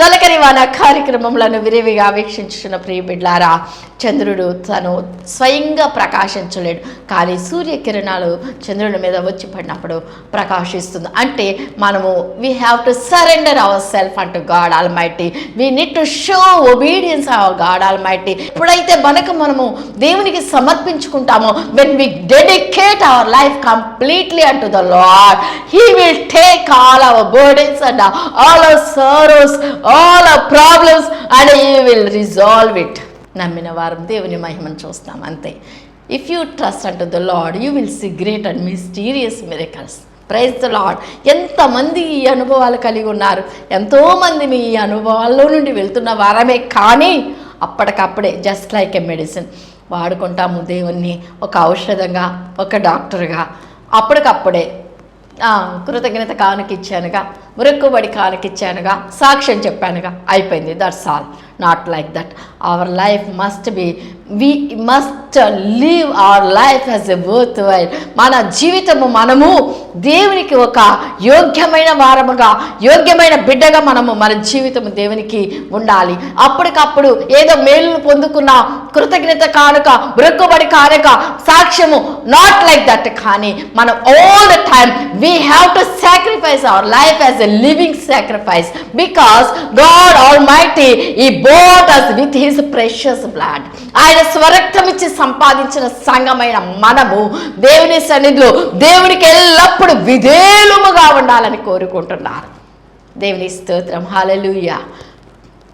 తొలకరి వాన కార్యక్రమములను విరివిగా వీక్షించున్న ప్రియ బిడ్లారా చంద్రుడు తను స్వయంగా ప్రకాశించలేడు. కానీ సూర్యకిరణాలు చంద్రుడి మీద వచ్చి పడినప్పుడు ప్రకాశిస్తుంది. అంటే మనము we have to surrender our self unto God almighty we need to show obedience our God almighty ఎప్పుడైతే మనకు మనము దేవునికి సమర్పించుకుంటామో when we dedicate our life completely unto the Lord he will take all our burdens and all our sorrows all problems and you will resolve it నమ్మిన వారం దేవుని మహిమను చూస్తాం అంతే. If you trust unto the Lord you will see great and mysterious miracles praise the Lord ఎంతమంది ఈ అనుభవాలు కలిగి ఉన్నారు? ఎంతోమంది మీ ఈ అనుభవాల్లో నుండి వెళ్తున్న వారమే కానీ అప్పటికప్పుడే జస్ట్ లైక్ ఎ మెడిసిన్ వాడుకుంటాము దేవుణ్ణి ఒక ఔషధంగా ఒక డాక్టర్గా. అప్పటికప్పుడే కృతజ్ఞత కానుక ఇచ్చానుగా. మురక్కుబడి కానుకిచ్చానుగా సాక్ష్యం చెప్పానుగా. అయిపోయింది that's all not like that our life must be we must leave our life as a worthwhile మన జీవితము మనము దేవునికి ఒక యోగ్యమైన వారముగా యోగ్యమైన బిడ్డగా మనము మన జీవితము దేవునికి ఉండాలి. అప్పటికప్పుడు ఏదో మేలును పొందుకున్న కృతజ్ఞత కానుక మృక్కుబడి కానుక సాక్ష్యము నాట్ లైక్ దట్ కానీ మనం all the time we have to sacrifice our life as a living sacrifice because God almighty he bought us with his precious blood ఆయన స్వరక్తం ఇచ్చి సంపాదించిన సంఘమైన మనము దేవుని సన్నిధిలో దేవునికి ఎల్లప్పుడూ విధేయులముగా ఉండాలని కోరుకుంటున్నారు. దేవుని స్తోత్రం. హల్లెలూయా.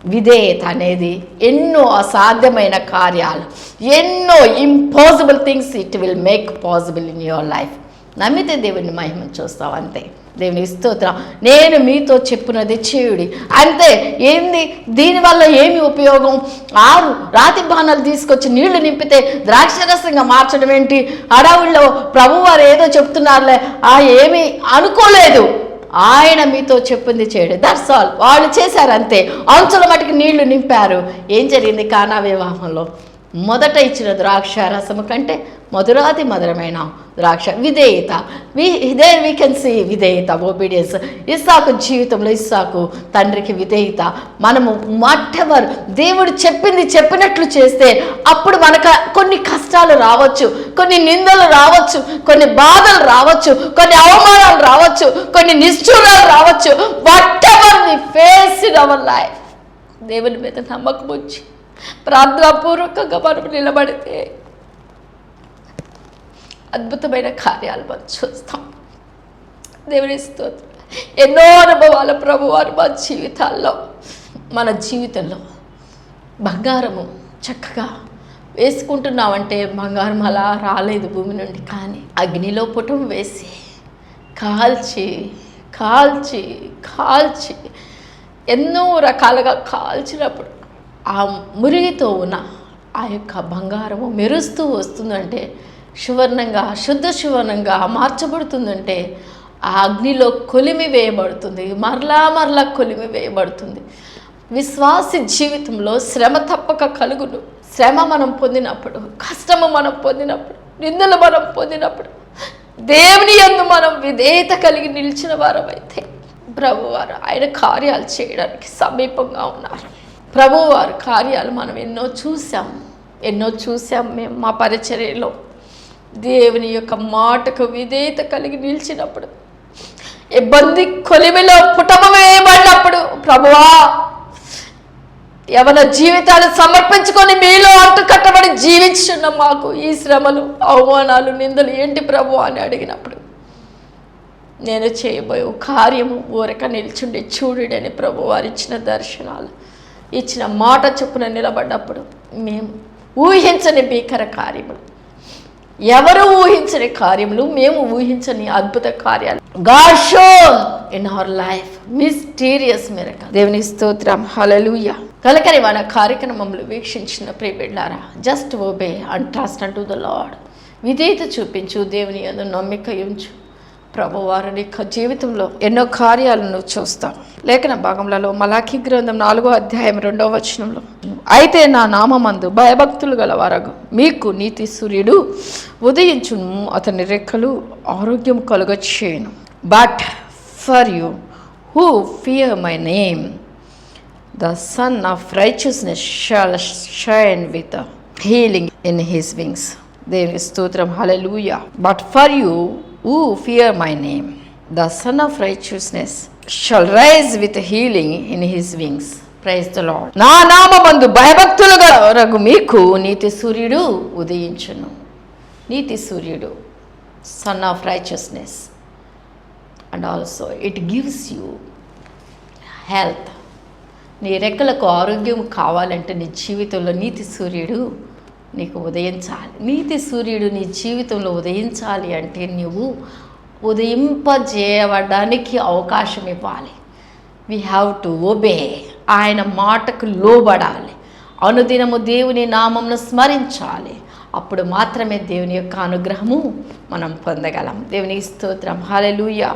విధేయత అనేది ఎన్నో అసాధ్యమైన కార్యాలు ఎన్నో impossible things it will make possible in your life నమ్మితే దేవుని మహిమను చూస్తావు అంతే. దేవుని స్తోత్రం. నేను మీతో చెప్పునది చేయుడి. అంతే. ఏంది? దీనివల్ల ఏమి ఉపయోగం? ఆరు రాతి బాణాలు తీసుకొచ్చి నీళ్ళు నింపితే ద్రాక్షరసంగా మార్చడం ఏంటి? అడవుల్లో ప్రభువారు ఏదో చెప్తున్నారులే. ఆ ఏమీ అనుకోలేదు. ఆయన మీతో చెప్పింది చేయడు. దట్స్ ఆల్ వాళ్ళు చేశారు అంతే. అంచుల మటుకు నీళ్ళు నింపారు. ఏం జరిగింది కానా వివాహంలో? మొదట ఇచ్చిన ద్రాక్ష రసము కంటే మధురాతి మధురమైన ద్రాక్ష విధేయత. వి ఇదే వీ కెన్ సీ విధేయత. ఒబీడియన్స్ ఇస్సాకు జీవితంలో ఇస్సాకు తండ్రికి విధేయత. మనము మట్టెవర్ దేవుడు చెప్పింది చెప్పినట్లు చేస్తే అప్పుడు మనకు కొన్ని కష్టాలు రావచ్చు కొన్ని నిందలు రావచ్చు కొన్ని బాధలు రావచ్చు కొన్ని అవమానాలు రావచ్చు కొన్ని నిష్ఠూరాలు రావచ్చు. Whatever we face in our life దేవుని మీద నమ్మకం వచ్చి ప్రార్థనాపూర్వకంగా మనం నిలబడితే అద్భుతమైన కార్యాలు మనం చూస్తాం. దేవుని స్తోత్రం. ఎన్నో అనుభవాల ప్రభువారు మా జీవితాల్లో మన జీవితంలో బంగారము చక్కగా వేసుకుంటున్నామంటే బంగారం అలా రాలేదు భూమి నుండి కానీ అగ్నిలో పుటం వేసి కాల్చి కాల్చి కాల్చి ఎన్నో రకాలుగా కాల్చినప్పుడు ఆ మురిగితో ఉన్న ఆ యొక్క బంగారము మెరుస్తూ వస్తుందంటే సువర్ణంగా శుద్ధ సువర్ణంగా మార్చబడుతుందంటే ఆ అగ్నిలో కొలిమి వేయబడుతుంది. మరలా మరలా కొలిమి వేయబడుతుంది. విశ్వాసి జీవితంలో శ్రమ తప్పక కలుగును. శ్రమ మనం పొందినప్పుడు కష్టము మనం పొందినప్పుడు నిందలు మనం పొందినప్పుడు దేవుని యందు మనం విధేయత కలిగి నిలిచిన వారమైతే ప్రభువారు ఆయన కార్యాలు చేయడానికి సమీపంగా ఉన్నారు. ప్రభువారు కార్యాలు మనం ఎన్నో చూసాం ఎన్నో చూసాం మేము మా పరిచర్యలో. దేవుని యొక్క మాటకు విధేయత కలిగి నిలిచినప్పుడు ఇబ్బంది కొలిమిలో పుటమ వేయబడినప్పుడు ప్రభువా యవన జీవితాలు సమర్పించుకొని మీలో అంటు కట్టబడి జీవించున్న మాకు ఈ శ్రమలు అవమానాలు నిందలు ఏంటి ప్రభు అని అడిగినప్పుడు నేను చేయబోయే కార్యము ఊరక నిల్చుండి చూడుడని ప్రభు వారిచ్చిన దర్శనాలు. ఇచ్చిన మాట చొప్పున నిలబడ్డప్పుడు మేము ఊహించని భీకర కార్యములు. ఎవరు ఊహించని కార్యములు? మేము ఊహించని అద్భుత కార్యాలు. గాషో in our life mysterious miracle దేవుని స్తోత్రం. హలలుయ కలకరి మన కార్యక్రమంలో వీక్షించిన ప్రియబిడ్డారా just obey and trust unto the Lord విధేయత చూపించు దేవుని యందు నమ్మిక ఉంచు. ప్రభువారుని జీవితంలో ఎన్నో కార్యాలను చూస్తాం లేఖన భాగంలో మలాఖీ గ్రంథం నాలుగో అధ్యాయం రెండవ వచనంలో అయితే నా నామందు భయభక్తులు గలవారగు. మీకు నీతి సూర్యుడు ఉదయించును అతని రెక్కలు ఆరోగ్యం కలుగచేయను. But for you who fear my name the sun of righteousness shall shine with healing in his wings దేని స్తోత్రం. Hallelujah but for you who fear my name the sun of righteousness shall rise with healing in his wings praise the Lord నా నామందు భయభక్తులుగా రగు మీకు నీతి సూర్యుడు ఉదయించును. నీతి సూర్యుడు sun of righteousness and also it gives you health నీ రెక్కలకు ఆరోగ్యం కావాలంటే నీ జీవితంలో నీతి సూర్యుడు నీకు ఉదయించాలి. నీతి సూర్యుడు నీ జీవితంలో ఉదయించాలి అంటే నువ్వు ఉదయింపజేయబడడానికి అవకాశం ఇవ్వాలి. వీ హ్యావ్ టు ఒబే ఆయన మాటకు లోబడాలి. అనుదినము దేవుని నామంను స్మరించాలి. అప్పుడు మాత్రమే దేవుని యొక్క అనుగ్రహము మనం పొందగలం. దేవుని స్తోత్రం. హాలెలూయ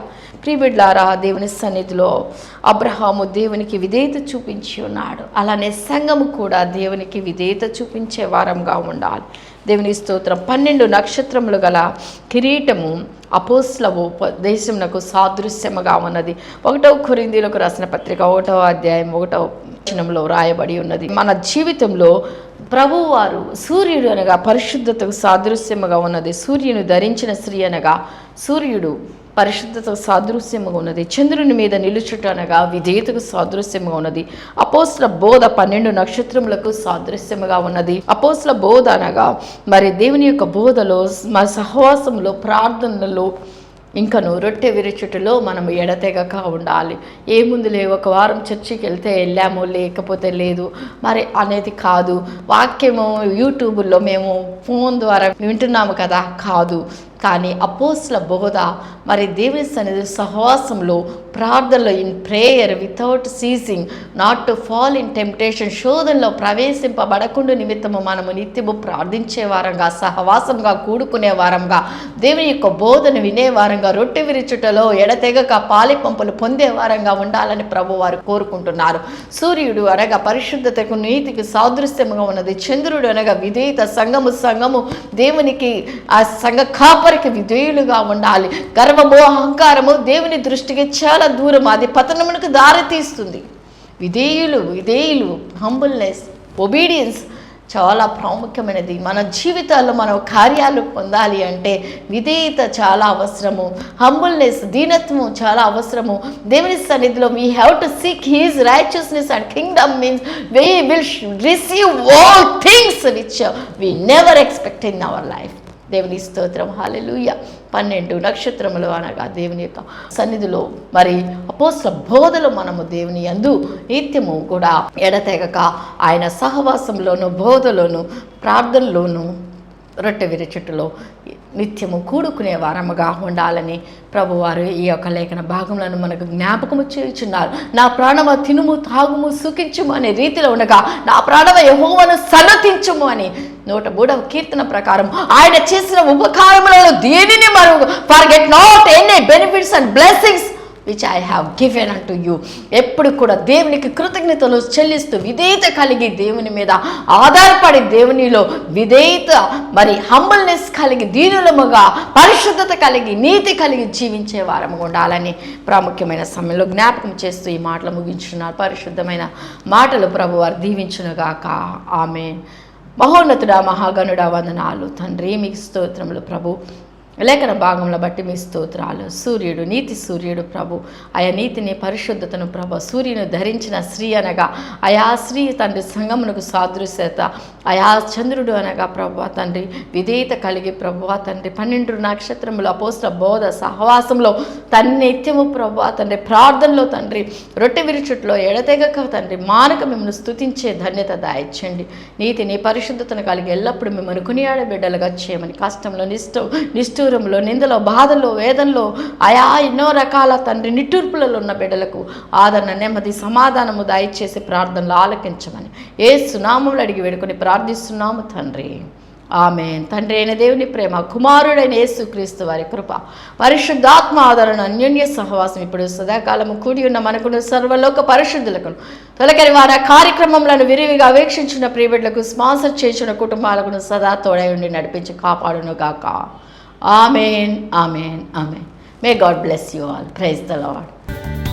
ప్రియబిడ్లారా దేవుని సన్నిధిలో అబ్రహాము దేవునికి విధేయత చూపించి ఉన్నాడు. అలానే సంఘము కూడా దేవునికి విధేయత చూపించే వారంగా ఉండాలి. దేవుని స్తోత్రం. పన్నెండు నక్షత్రములు గల కిరీటము అపోస్ల దేశమునకు సాదృశ్యముగా ఉన్నది. ఒకటో కొరిందీలకు రాసిన పత్రిక ఒకటవ అధ్యాయం ఒకటవ వచనంలో రాయబడి ఉన్నది. మన జీవితంలో ప్రభువారు సూర్యుడు అనగా పరిశుద్ధతకు సాదృశ్యముగా ఉన్నది. సూర్యుని ధరించిన స్త్రీ అనగా సూర్యుడు. పరిశుద్ధత సాదృశ్యముగా ఉన్నది. చంద్రుని మీద నిలుచుట అనగా విధేయతకు సాదృశ్యముగా ఉన్నది. అపోస్ల బోధ పన్నెండు నక్షత్రములకు సాదృశ్యముగా ఉన్నది. అపోస్ల బోధ అనగా మరి దేవుని యొక్క బోధలో మన సహవాసంలో ప్రార్థనలో ఇంకను రొట్టె విరుచుటలో మనం ఎడతెగక ఉండాలి. ఏముందులే ఒక వారం చర్చికి వెళ్తే వెళ్ళాము లేకపోతే లేదు. మరి అనేది కాదు. వాక్యము యూట్యూబ్లో మేము ఫోన్ ద్వారా వింటున్నాము కదా? కాదు. కానీ అపోస్ల బోధ మరి దేవుని సన్నిధి సహవాసంలో ప్రార్థనలో in prayer without ceasing not to fall in temptation శోధనలో ప్రవేశింపబడకుండా నిమిత్తము మనము నిత్యము ప్రార్థించే వారంగా సహవాసంగా కూడుకునే వారంగా దేవుని యొక్క బోధన వినే వారంగా రొట్టె విరుచుటలో ఎడతెగక పాలి పంపులు పొందే వారంగా ఉండాలని ప్రభు వారు కోరుకుంటున్నారు. సూర్యుడు అనగా పరిశుద్ధతకు నీతికి సాదృశ్యముగా ఉన్నది. చంద్రుడు అనగా విధేయత సంఘము సంఘము దేవునికి ఆ సంఘ కాపరికి విధేయులుగా ఉండాలి? గర్వము అహంకారము దేవుని దృష్టికి చాలా దూరం అది పతనమునకు దారి తీస్తుంది. విధేయులు విధేయులు హంబుల్నెస్ ఒబీడియన్స్ చాలా ప్రాముఖ్యమైనది. మన జీవితాల్లో మనం కార్యాలు పొందాలి అంటే విధేయత చాలా అవసరము. హంబుల్నెస్ దీనత్వము చాలా అవసరము. దేవుని సన్నిధిలో we have to seek his righteousness and kingdom means we will receive all things which we never expect in our life దేవుని స్తోత్రం. హాలెలూయ పన్నెండు నక్షత్రములు అనగా దేవుని యొక్క సన్నిధిలో మరి అపోస్ల బోధలు మనము దేవుని యందు నిత్యము కూడా ఎడతెగక ఆయన సహవాసంలోను బోధలోను ప్రార్థనలోను రొట్టె విరచెట్టులో నిత్యము కూడుకునే వారముగా ఉండాలని ప్రభువారు ఈ యొక్క లేఖన భాగంలో మనకు జ్ఞాపకము చేయుచున్నారు. నా ప్రాణమ తినుము తాగుము సుఖించుము అనే రీతిలో ఉండగా నా ప్రాణమ యహోవను సన్నతించుము అని నూట మూడవ కీర్తన ప్రకారం ఆయన చేసిన ఉపకారములలో దేనిని మనం forget not any benefits and blessings which I have given unto you ఎప్పుడు కూడా దేవునికి కృతజ్ఞతలు చెల్లిస్తూ విధేయత కలిగి దేవుని మీద ఆధారపడి దేవునిలో విధేయత మరి హంబల్నెస్ కలిగి దీనులముగా పరిశుద్ధత కలిగి నీతి కలిగి జీవించే వారము ఉండాలని ప్రాముఖ్యమైన సమయంలో జ్ఞాపకం చేస్తూ ఈ మాటలు ముగించున్నారు పరిశుద్ధమైన మాటలు ప్రభు వారు దీవించునుగాక ఆమె మహోన్నతుడా మహాగణుడా వందనాలు. తండ్రి మీకు స్తోత్రములు ప్రభు. లేఖన భాగంలో బట్టి మీ స్తోత్రాలు. సూర్యుడు నీతి సూర్యుడు ప్రభు. ఆయా నీతిని పరిశుద్ధతను ప్రభు. సూర్యుని ధరించిన స్త్రీ అనగా ఆయా స్త్రీ తండ్రి సంగమునకు సాదృశ్యత. ఆయా చంద్రుడు అనగా ప్రభు తండ్రి విధేయత కలిగి ప్రభు తండ్రి పన్నెండు నక్షత్రములు అపోస్త బోధ సహవాసంలో తన్ని నిత్యము ప్రభు తండ్రి ప్రార్థనలో తండ్రి రొట్టె విరుచుట్లో ఎడతెగక తండ్రి మానక మిమ్మల్ని స్తుతించే ధన్యత దాయించండి. నీతిని పరిశుద్ధతను కలిగి ఎల్లప్పుడూ మిమ్మల్ని కొనియాడ బిడ్డలుగా చేయమని కష్టంలో నిష్ఠ నిష్ఠూరంలో నిందలో బాధల్లో వేదనలో ఆయా ఎన్నో రకాల తండ్రి నిట్టూర్పులలో ఉన్న బిడ్డలకు ఆదరణ నెమ్మది సమాధానము దయచేసి ప్రార్థనలు ఆలకించమని ఏ సునామములు అడిగి వేడుకొని ప్రార్థిస్తున్నాము తండ్రి. ఆమె తండ్రి అయిన దేవుని ప్రేమ కుమారుడైన యేసుక్రీస్తు వారి కృప పరిశుద్ధాత్మ ఆదరణ అన్యోన్య సహవాసం ఇప్పుడు సదాకాలము కూడి ఉన్న మనకును సర్వలోక పరిశుద్ధులకు తొలకరి వారి కార్యక్రమములను విరివిగా వీక్షించిన ప్రియబిడ్లకు స్పాన్సర్ చేసిన కుటుంబాలకు సదా తోడై ఉండి నడిపించి కాపాడును గాక Amen, Amen, Amen. May God bless you all. Praise the Lord.